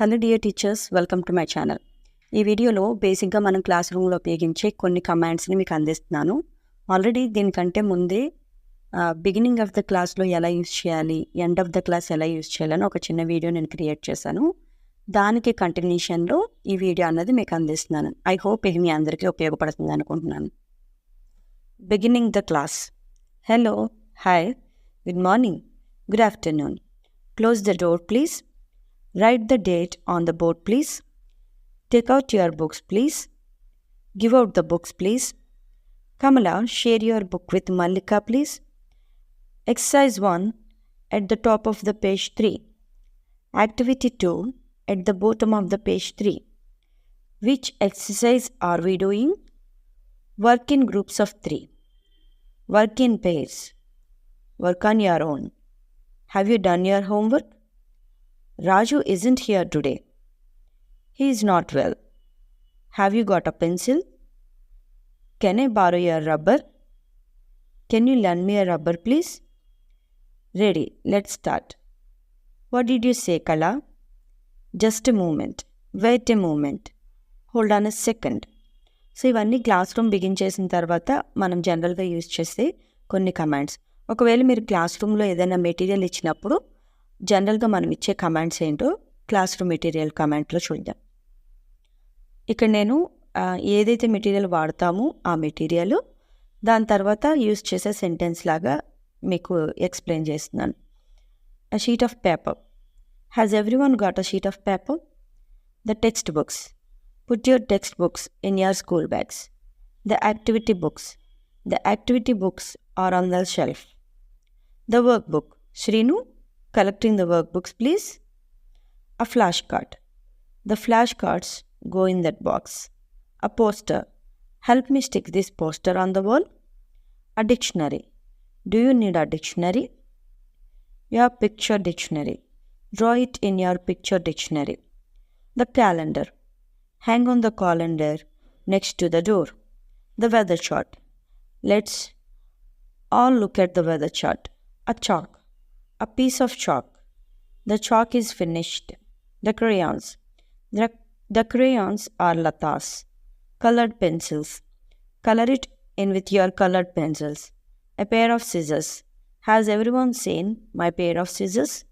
Hello dear teachers welcome to my channel ఈ వీడియోలో బేసిక్గా మనం క్లాస్ రూమ్లో ఉపయోగించే కొన్ని కమాండ్స్ని మీకు అందిస్తున్నాను. ఆల్రెడీ దీనికంటే ముందే బిగినింగ్ ఆఫ్ ద క్లాస్లో ఎలా యూస్ చేయాలి ఎండ్ ఆఫ్ ద క్లాస్ ఎలా యూజ్ చేయాలని ఒక చిన్న వీడియో నేను క్రియేట్ చేశాను. దానికి కంటిన్యూషన్లో ఈ వీడియో అన్నది మీకు అందిస్తున్నాను. ఐ హోప్ ఇది మీ అందరికీ ఉపయోగపడుతుంది అనుకుంటున్నాను. Beginning the class hello hi good morning good afternoon close the door please Write the date on the board, please. Take out your books, please. Give out the books, please. Kamala, share your book with Malika, please. Exercise 1 at the top of the page 3. Activity 2 at the bottom of the page 3. Which exercise are we doing? Work in groups of 3. Work in pairs. Work on your own. Have you done your homework? Raju isn't here today. He is not well. Have you got a pencil? Can I borrow your rubber? Can you lend me a rubber, please? Ready, let's start. What did you say, Kala? Just a moment. Wait a moment. Hold on a second. So ఇవన్నీ classroom begin చేసిన తర్వాత మనం జనరల్గా use చేసే కొన్ని commands ఒకవేళ మీరు class రూమ్లో ఏదైనా మెటీరియల్ ఇచ్చినప్పుడు జనరల్గా మనం ఇచ్చే కమాండ్స్ ఏంటో క్లాస్ రూమ్ మెటీరియల్ కమాండ్లో చూద్దాం. ఇక్కడ నేను ఏదైతే మెటీరియల్ వాడతామో ఆ మెటీరియల్ దాని తర్వాత యూస్ చేసే సెంటెన్స్ లాగా మీకు ఎక్స్ప్లెయిన్ చేస్తున్నాను. A sheet of paper has every one got a sheet of paper the textbooks put your textbooks in your school bags the activity books the activity books are on the shelf the workbook Sreenu collecting the workbooks, please? A flashcard. The flashcards go in that box. A poster. Help me stick this poster on the wall. A dictionary. Do you need a dictionary? Your picture dictionary. Draw it in your picture dictionary. The calendar. Hang on the calendar next to the door. The weather chart. Let's all look at the weather chart. A chalk a piece of chalk. The chalk is finished. The crayons. The, the crayons are latas. Colored pencils. Color it in with your colored pencils. A pair of scissors. Has everyone seen my pair of scissors?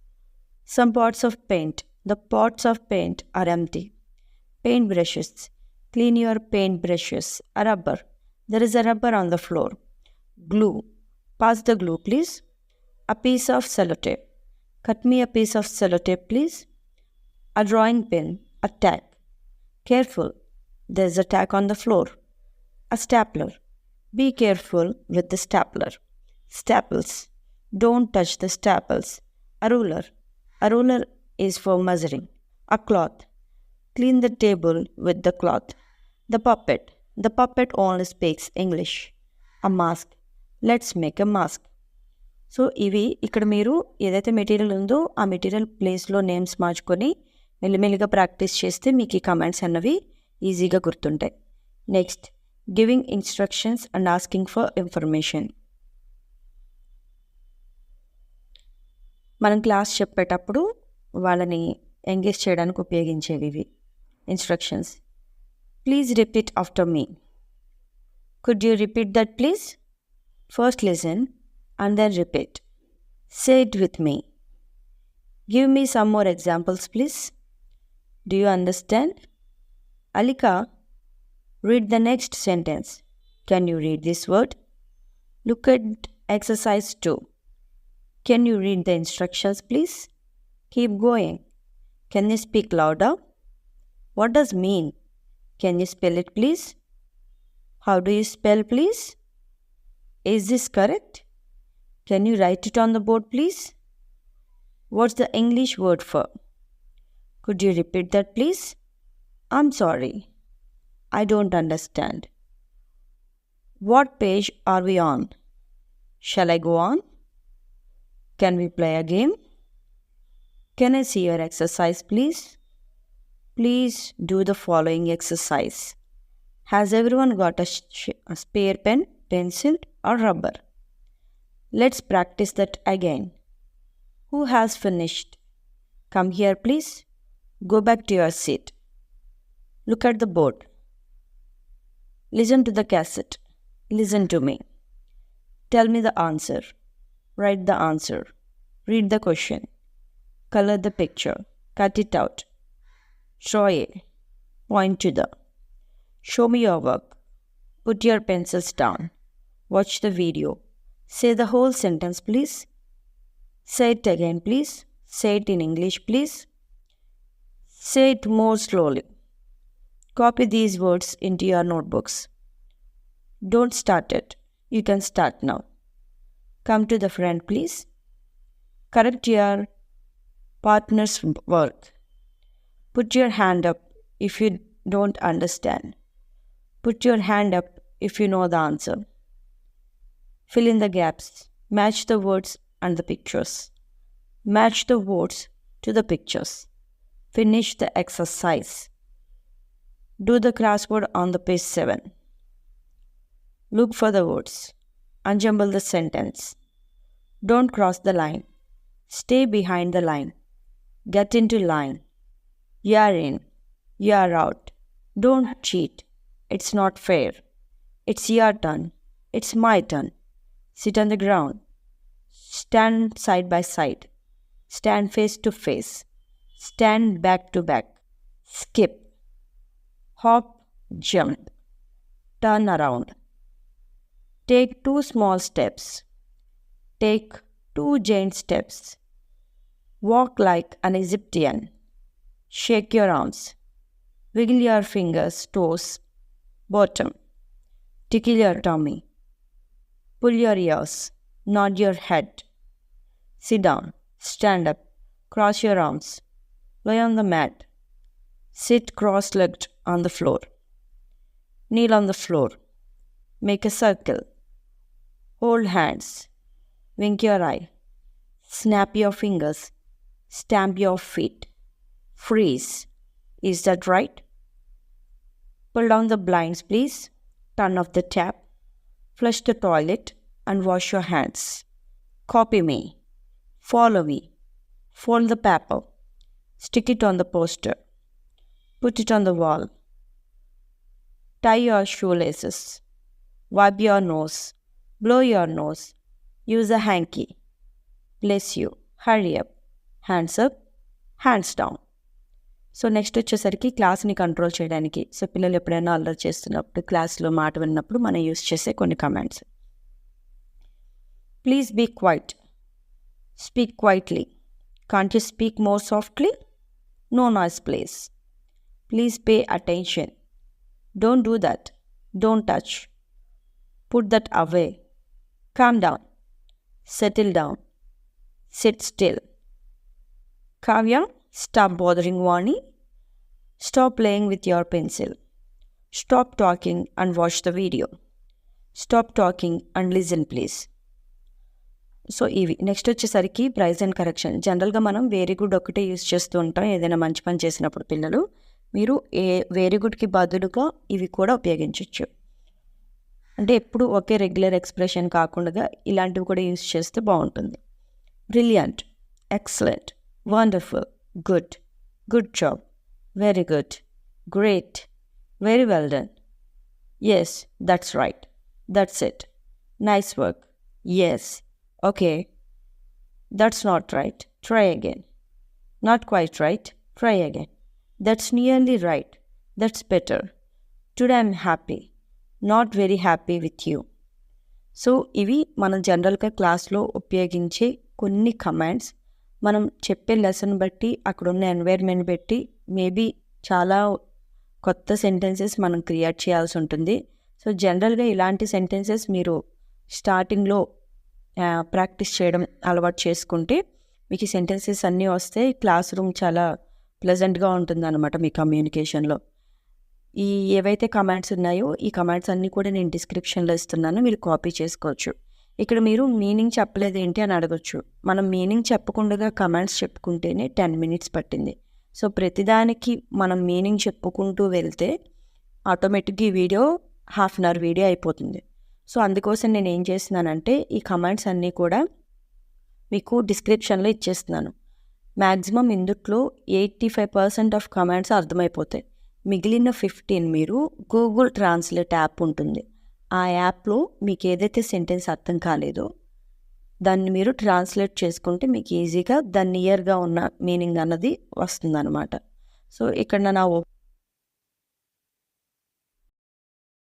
Some pots of paint. The pots of paint are empty. Paint brushes. Clean your paint brushes. A rubber. There is a rubber on the floor. Glue. Pass the glue, please. A piece of sellotape. Cut me a piece of sellotape, please. A drawing pin. A tack. Careful. There's a tack on the floor. A stapler. Be careful with the stapler. Staples. Don't touch the staples. A ruler. A ruler is for measuring. A cloth. Clean the table with the cloth. The puppet. The puppet only speaks English. A mask. Let's make a mask. So ఇవి ఇక్కడ మీరు ఏదైతే material ఉందో ఆ material ప్లేస్లో names మార్చుకొని మెల్లిమెల్లిగా practice చేస్తే మీకు ఈ కమాండ్స్ అన్నవి ఈజీగా గుర్తుంటాయి. Next giving instructions and asking for information మనం క్లాస్ చెప్పేటప్పుడు వాళ్ళని ఎంగేజ్ చేయడానికి ఉపయోగించేవి ఇవి. Instructions please repeat after me could you repeat that please first lesson and then repeat. Say it with me. Give me some more examples, please. Do you understand? Alika, read the next sentence. Can you read this word? Look at exercise 2. Can you read the instructions, please? Keep going. Can you speak louder? What does mean? Can you spell it, please? How do you spell, please? Is this correct? Can you write it on the board, please? What's the English word for? Could you repeat that, please? I'm sorry. I don't understand. What page are we on? Shall I go on? Can we play a game? Can I see your exercise, please? Please do the following exercise. Has everyone got a, a spare pen, pencil, or rubber? Let's practice that again. Who has finished? Come here, please. Go back to your seat. Look at the board. Listen to the cassette. Listen to me. Tell me the answer. Write the answer. Read the question. Color the picture. Cut it out. Draw a. Point to the. Show me your work. Put your pencils down. Watch the video. Say the whole sentence, please. Say it again, please. Say it in English, please. Say it more slowly. Copy these words into your notebooks. Don't start it. You can start now. Come to the front, please. Correct your partner's work. Put your hand up if you don't understand. Put your hand up if you know the answer. Fill in the gaps. Match the words and the pictures. Match the words to the pictures. Finish the exercise. Do the crossword on the page 7. Look for the words. Unjumble the sentence. Don't cross the line. Stay behind the line. Get into line. You are in. You are out. Don't cheat. It's not fair. It's your turn. It's my turn. Sit on the ground. Stand side by side. Stand face to face. Stand back to back. Skip. Hop, jump. Turn around. Take two small steps. Take two giant steps. Walk like an Egyptian. Shake your arms. Wiggle your fingers, toes, bottom. Tickle your tummy. Pull your ears. Nod your head. Sit down. Stand up. Cross your arms. Lie on the mat. Sit cross legged on the floor. Kneel on the floor. Make a circle. Hold hands. Wink your eye. Snap your fingers. Stamp your feet. Freeze. Is that right? Pull down the blinds, please. Turn off the tap. Flush the toilet and wash your hands. Copy me. Follow me. Fold the paper. Stick it on the poster. Put it on the wall. Tie your shoelaces. Wipe your nose. Blow your nose. Use a hanky. Bless you. Hurry up. Hands up. Hands down. So next వచ్చేసరికి క్లాస్ని control చేయడానికి. So పిల్లలు ఎప్పుడైనా అల్లరి చేస్తున్నప్పుడు క్లాస్లో మాట విన్నప్పుడు మనం యూస్ చేసే కొన్ని commands. Please be quiet speak quietly can't you speak more softly no noise please please pay attention don't do that don't touch put that away calm down settle down set still Kavya Stop bothering Vani. Stop playing with your pencil. Stop talking and watch the video. Stop talking and listen please so ఇవి next వచ్చేసరికి praise and correction జనరల్గా మనం very good ఒకటే use చేస్తూ ఉంటాం ఏదైనా మంచి పని చేసినప్పుడు పిల్లలు. మీరు ఏ వెరీ గుడ్కి బదులుగా ఇవి కూడా ఉపయోగించవచ్చు అంటే ఎప్పుడు ఒకే రెగ్యులర్ ఎక్స్ప్రెషన్ కాకుండా ఇలాంటివి కూడా యూస్ చేస్తే బాగుంటుంది. Brilliant excellent wonderful good, good job, very good, great, very well done. Yes, that's right, that's it. Nice work. Yes, okay. That's not right. Try again. Not quite right. Try again. That's nearly right. That's better. Today I'm happy. Not very happy with you. So ఇవి మనం జనరల్గా క్లాస్లో ఉపయోగించే కొన్ని commands మనం చెప్పే lesson బట్టి అక్కడ ఉన్న ఎన్వైర్మెంట్ బట్టి మేబీ చాలా కొత్త సెంటెన్సెస్ మనం క్రియేట్ చేయాల్సి ఉంటుంది. సో జనరల్గా ఇలాంటి సెంటెన్సెస్ మీరు స్టార్టింగ్లో ప్రాక్టీస్ చేయడం అలవాటు చేసుకుంటే మీకు ఈ సెంటెన్సెస్ అన్నీ వస్తే క్లాస్ రూమ్ చాలా ప్లెజెంట్గా ఉంటుంది అనమాట మీ కమ్యూనికేషన్లో ఈ ఏవైతే కమాండ్స్ ఉన్నాయో ఈ కమాండ్స్ అన్నీ కూడా నేను డిస్క్రిప్షన్లో ఇస్తున్నాను. మీరు కాపీ చేసుకోవచ్చు. ఇక్కడ మీరు మీనింగ్ చెప్పలేదు ఏంటి అని అడగచ్చు. మనం మీనింగ్ చెప్పకుండా కమాండ్స్ చెప్పుకుంటేనే టెన్ మినిట్స్ పట్టింది. సో ప్రతిదానికి మనం మీనింగ్ చెప్పుకుంటూ వెళ్తే ఆటోమేటిక్గా ఈ video half an hour video అయిపోతుంది. సో అందుకోసం నేను ఏం చేస్తున్నానంటే ఈ కమాండ్స్ అన్నీ కూడా మీకు డిస్క్రిప్షన్లో ఇచ్చేస్తున్నాను. మ్యాక్సిమం ఇందుట్లో eighty five percent of commands అర్థమైపోతాయి. మిగిలిన ఫిఫ్టీన్ మీరు గూగుల్ ట్రాన్స్లేట్ యాప్ ఉంటుంది. ఆ యాప్లో మీకు ఏదైతే సెంటెన్స్ అర్థం కాలేదో దాన్ని మీరు ట్రాన్స్లేట్ చేసుకుంటే మీకు ఈజీగా దాన్ని నియర్గా ఉన్న మీనింగ్ అన్నది వస్తుందన్నమాట. సో ఇక్కడ నా